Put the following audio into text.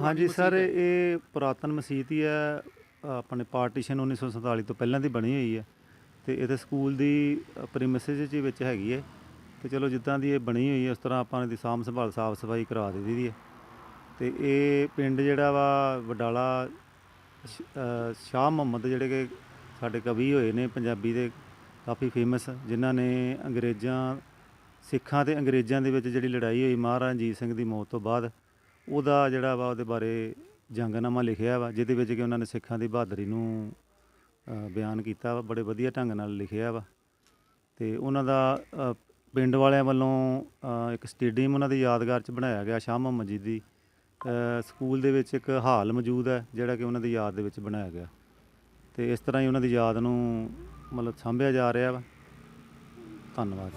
ਹਾਂਜੀ ਸਰ ਇਹ ਪੁਰਾਤਨ ਮਸਜਿਦ ਹੀ ਹੈ। ਆਪਣੇ ਪਾਰਟੀਸ਼ਨ 1947 ਤੋਂ ਪਹਿਲਾਂ ਦੀ ਬਣੀ ਹੋਈ ਹੈ ਤੇ ਇਹਦੇ ਸਕੂਲ ਦੀ ਪ੍ਰੀਮਿਸਿਸ ਜੀ ਵਿੱਚ ਹੈਗੀ ਹੈ। ਤੇ ਚਲੋ ਜਿੱਦਾਂ ਦੀ ਇਹ ਬਣੀ ਹੋਈ ਹੈ ਉਸ ਤਰ੍ਹਾਂ ਆਪਾਂ ਇਹਦੀ ਸਾਂਭ ਸੰਭਾਲ ਸਾਫ਼ ਸਫ਼ਾਈ ਕਰਵਾ ਦਿੱਤੀ ਦੀ ਹੈ। ਤੇ ਇਹ ਪਿੰਡ ਜਿਹੜਾ ਵਾ ਵਡਾਲਾ ਸ਼ਾਹ ਮੁਹੰਮਦ ਜਿਹੜੇ ਕਿ ਸਾਡੇ ਕਵੀ ਹੋਏ ਨੇ ਪੰਜਾਬੀ ਦੇ ਕਾਫੀ ਫੇਮਸ ਜਿਨ੍ਹਾਂ ਨੇ ਅੰਗਰੇਜ਼ਾਂ ਸਿੱਖਾਂ ਤੇ ਅੰਗਰੇਜ਼ਾਂ ਦੇ ਵਿੱਚ ਜਿਹੜੀ ਲੜਾਈ ਹੋਈ ਮਹਾਰਾਜਾ ਰਣਜੀਤ ਸਿੰਘ ਦੀ ਮੌਤ ਤੋਂ ਬਾਅਦ ਉਹਦਾ ਜਿਹੜਾ ਵਾ ਉਹਦੇ ਬਾਰੇ ਜੰਗਨਾਮਾ ਲਿਖਿਆ ਵਾ ਜਿਹਦੇ ਵਿੱਚ ਕਿ ਉਹਨਾਂ ਨੇ ਸਿੱਖਾਂ ਦੀ ਬਹਾਦਰੀ ਨੂੰ ਅ, ਬਿਆਨ ਕੀਤਾ ਵਾ ਬੜੇ ਵਧੀਆ ਢੰਗ ਨਾਲ ਲਿਖਿਆ ਵਾ। ਤੇ ਉਹਨਾਂ ਦਾ ਅ, ਪਿੰਡ ਵਾਲਿਆਂ ਵੱਲੋਂ ਅ, ਇੱਕ ਸਟੇਡੀਅਮ ਉਹਨਾਂ ਦੀ ਯਾਦਗਾਰ 'ਚ ਬਣਾਇਆ ਗਿਆ ਸ਼ਾਹ ਮੁਹੰਮਦ ਜੀ ਦੀ। ਅ, ਸਕੂਲ ਦੇ ਵਿੱਚ ਇੱਕ ਹਾਲ ਮੌਜੂਦ ਹੈ ਜਿਹੜਾ ਕਿ ਉਹਨਾਂ ਦੀ ਯਾਦ ਦੇ ਵਿੱਚ ਬਣਾਇਆ ਗਿਆ। ਤੇ ਇਸ ਤਰ੍ਹਾਂ ਹੀ ਉਹਨਾਂ ਦੀ ਯਾਦ ਨੂੰ ਮਤਲਬ ਸਾਂਭਿਆ ਜਾ ਰਿਹਾ ਵਾ। ਧੰਨਵਾਦ।